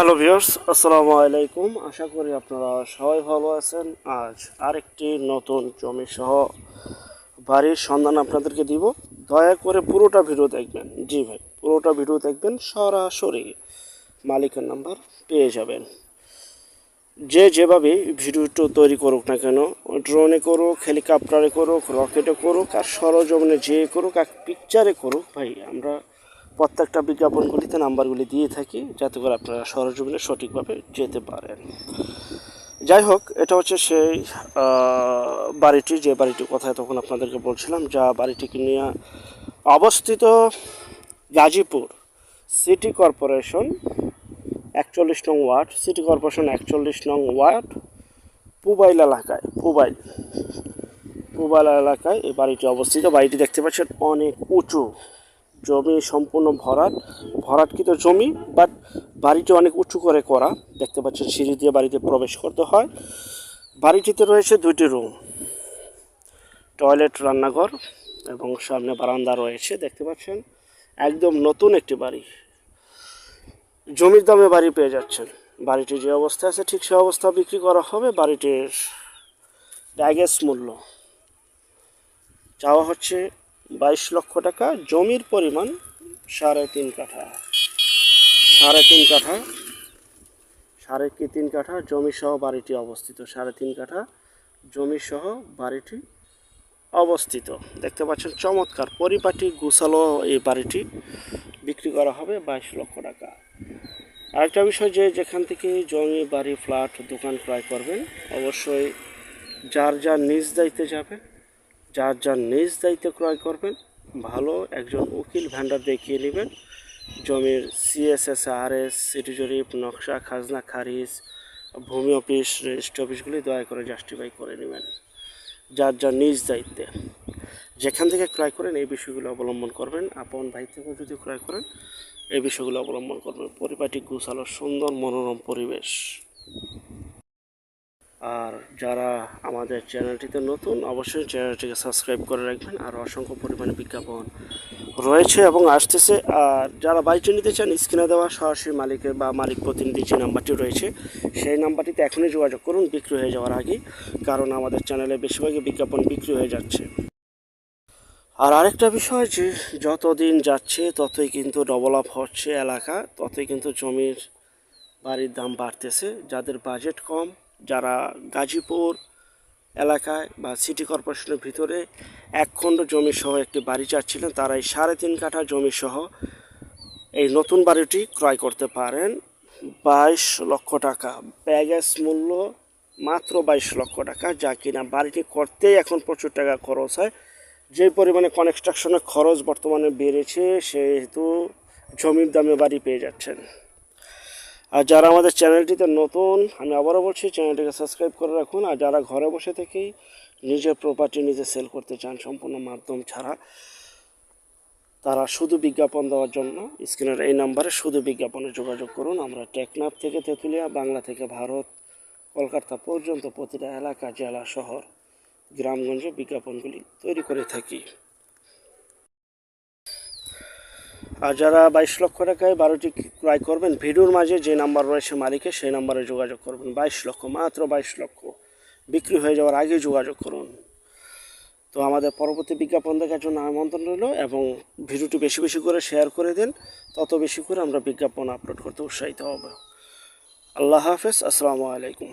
Hello viewers, আসসালামু আলাইকুম। আশা করি আপনারা সবাই ভালো আছেন। আজ আরেকটি নতুন জমি সহ বাড়ির সন্ধান আপনাদেরকে দিব। দয়া করে পুরোটা ভিডিও দেখবেন। জি ভাই, পুরোটা ভিডিও দেখবেন, সরাসরি মালিকের নাম্বার পেয়ে যাবেন। যে যেভাবে ভিডিওটা তৈরি করুক না কেন ড্রোনে করুক হেলিকপ্টারে করুক রকেটে করুক, আর সরজমিনে যে করুক, আর পিকচারে করুক, ভাই, আমরা প্রত্যেকটা বিজ্ঞাপনগুলিতে নাম্বারগুলি দিয়ে থাকি যাতে করে আপনারা সরজমিনে সঠিকভাবে যেতে পারেন। যাই হোক, এটা হচ্ছে সেই বাড়িটি। যে বাড়িটির কথা তখন আপনাদেরকে বলছিলাম, যা বাড়িটিকে নিয়ে অবস্থিত গাজীপুর সিটি কর্পোরেশন একচল্লিশ নং ওয়ার্ড। সিটি কর্পোরেশন একচল্লিশ নং ওয়ার্ড, পুবাইল এলাকায়, পুবাইল। পুবাইল এলাকায় এই বাড়িটি অবস্থিত। বাড়িটি দেখতে পাচ্ছেন অনেক উঁচু। জমি সম্পূর্ণ ভরাট, ভরাটকৃত জমি বাট বাড়িটি অনেক উঁচু করে করা। দেখতে পাচ্ছেন, সিঁড়ি দিয়ে বাড়িতে প্রবেশ করতে হয়। বাড়িটিতে রয়েছে দুইটি রুম টয়লেট রান্নাঘর, এবং সামনে বারান্দা রয়েছে, দেখতে পাচ্ছেন। একদম নতুন একটি বাড়ি। জমির দামে বাড়ি পেয়ে যাচ্ছেন। বাড়িটি যে অবস্থা আছে, ঠিক সে অবস্থা বিক্রি করা হবে বাড়িটির ট্যাগেস মূল্য। চাওয়া হচ্ছে বাইশ লক্ষ টাকা, জমির পরিমাণ সাড়ে তিন কাঠা। সাড়ে তিন কাঠা, সাড়ে কি তিন কাঠা জমি সহ বাড়িটি অবস্থিত। সাড়ে তিন কাঠা জমি সহ বাড়িটি অবস্থিত। দেখতে পাচ্ছেন, চমৎকার পরিপাটি গুছালো এই বাড়িটি। বিক্রি করা হবে বাইশ লক্ষ টাকা। আরেকটা বিষয় যে যেখান থেকে জমি, বাড়ি, ফ্ল্যাট, দোকান ক্রয় করবেন, অবশ্যই যার যার নিজ দায়িত্বে যাবেন যার যার নিজ দায়িত্বে ক্রয় করবেন, ভালো একজন উকিল ভ্যান্ডার দেখিয়ে নেবেন। জমির সিএসএস আর এস সিটি জরিপ, নকশা, খাজনা, খারিজ, ভূমি অফিস, রেজিস্ট্রি অফিসগুলি দয়া করে জাস্টিফাই করে নেবেন। যার যার নিজ দায়িত্বে যেখান থেকে ক্রয় করেন, এই বিষয়গুলো অবলম্বন করবেন। আপন ভাই থেকেও যদি ক্রয় করেন, এই বিষয়গুলো অবলম্বন করবেন। পরিপাটি, গুছালো, সুন্দর, মনোরম পরিবেশ। আর যারা আমাদের চ্যানেলটিতে নতুন, অবশ্যই চ্যানেলটিকে সাবস্ক্রাইব করে রাখবেন। আর অসংখ্য পরিমাণে বিজ্ঞাপন রয়েছে এবং আসতেছে। আর যারা বাইকটি নিতে চান, স্ক্রিনে দেওয়া সরাসরি মালিকের বা মালিক প্রতিনিধি যে নাম্বারটি রয়েছে, সেই নাম্বারটিতে এখনই যোগাযোগ করুন, বিক্রি হয়ে যাওয়ার আগে, কারণ আমাদের চ্যানেলে বেশিরভাগই বিজ্ঞাপন বিক্রি হয়ে যাচ্ছে। আর আরেকটা বিষয় যে, যতদিন যাচ্ছে, ততই কিন্তু ডবল আপ হচ্ছে এলাকা, ততই কিন্তু জমির বাড়ির দাম বাড়তেছে। যাদের বাজেট কম যারা গাজীপুর এলাকায় বা সিটি কর্পোরেশনের ভিতরে এক খণ্ড জমি সহ একটি বাড়ি চাচ্ছিলেন তারা এই সাড়ে তিন কাঠা জমি সহ এই নতুন বাড়িটি ক্রয় করতে পারেন। বাইশ লক্ষ টাকা। ব্যাগেজ মূল্য মাত্র বাইশ লক্ষ টাকা, যা কিনা বাড়িটি করতেই এখন প্রচুর টাকা খরচ হয়। যে পরিমাণে কনস্ট্রাকশনের খরচ বর্তমানে বেড়েছে, সেহেতু জমির দামে বাড়ি পেয়ে যাচ্ছেন। আর যারা আমাদের চ্যানেলটিতে নতুন, আমি আবারও বলছি, চ্যানেলটিকে সাবস্ক্রাইব করে রাখুন। আর যারা ঘরে বসে থেকেই নিজের প্রপার্টি নিজে সেল করতে চান সম্পূর্ণ মাধ্যম ছাড়া, তারা শুধু বিজ্ঞাপন দেওয়ার জন্য, স্ক্রিনের এই নাম্বারে শুধু বিজ্ঞাপনে যোগাযোগ করুন। আমরা টেকনাফ থেকে তেঁতুলিয়া, বাংলা থেকে ভারত, কলকাতা পর্যন্ত প্রতিটা এলাকা, জেলা, শহর, গ্রামগঞ্জে বিজ্ঞাপনগুলি তৈরি করে থাকি। আর যারা বাইশ লক্ষ টাকায় বারোটি ক্রয় করবেন, ভিডিওর মাঝে যে নাম্বার রয়েছে মালিকের, সেই নাম্বারে যোগাযোগ করবেন। বাইশ লক্ষ, মাত্র বাইশ লক্ষ। বিক্রি হয়ে যাওয়ার আগে যোগাযোগ করুন। তো আমাদের পরবর্তী বিজ্ঞাপন দেখার জন্য আমন্ত্রণ রইল এবং ভিডিওটি বেশি বেশি করে শেয়ার করে দিন। তত বেশি করে আমরা বিজ্ঞাপন আপলোড করতে উৎসাহিত হব। আল্লাহ হাফেজ, আসসালামু আলাইকুম।